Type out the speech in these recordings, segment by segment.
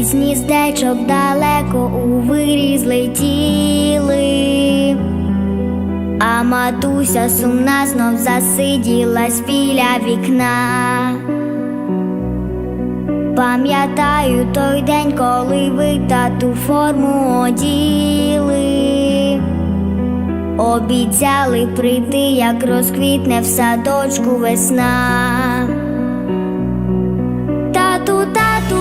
із гніздечок далеко у вирі злетіли, а матуся сумна знов засиділась біля вікна. Пам'ятаю той день, коли ви тату форму оділи. Обіцяли прийти, як розквітне в садочку весна.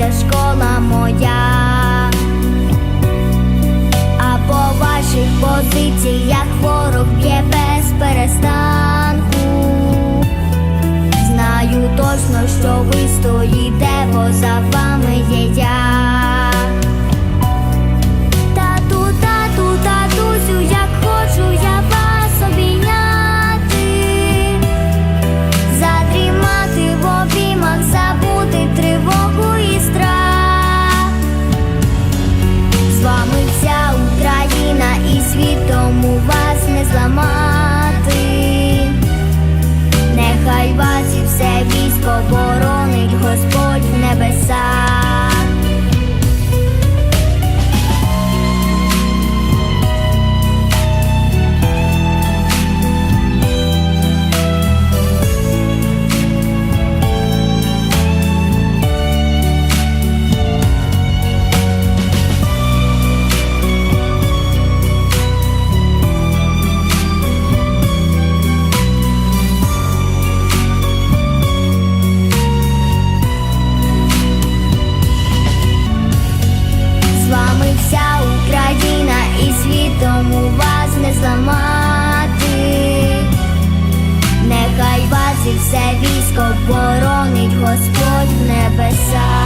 вся школа моя. А по ваших позиціях ворог б'є без перестанку. Знаю точно, що ви стоїте, поза за вами Тому вас не зламати, нехай вас і все військо боронить Господь в небесах.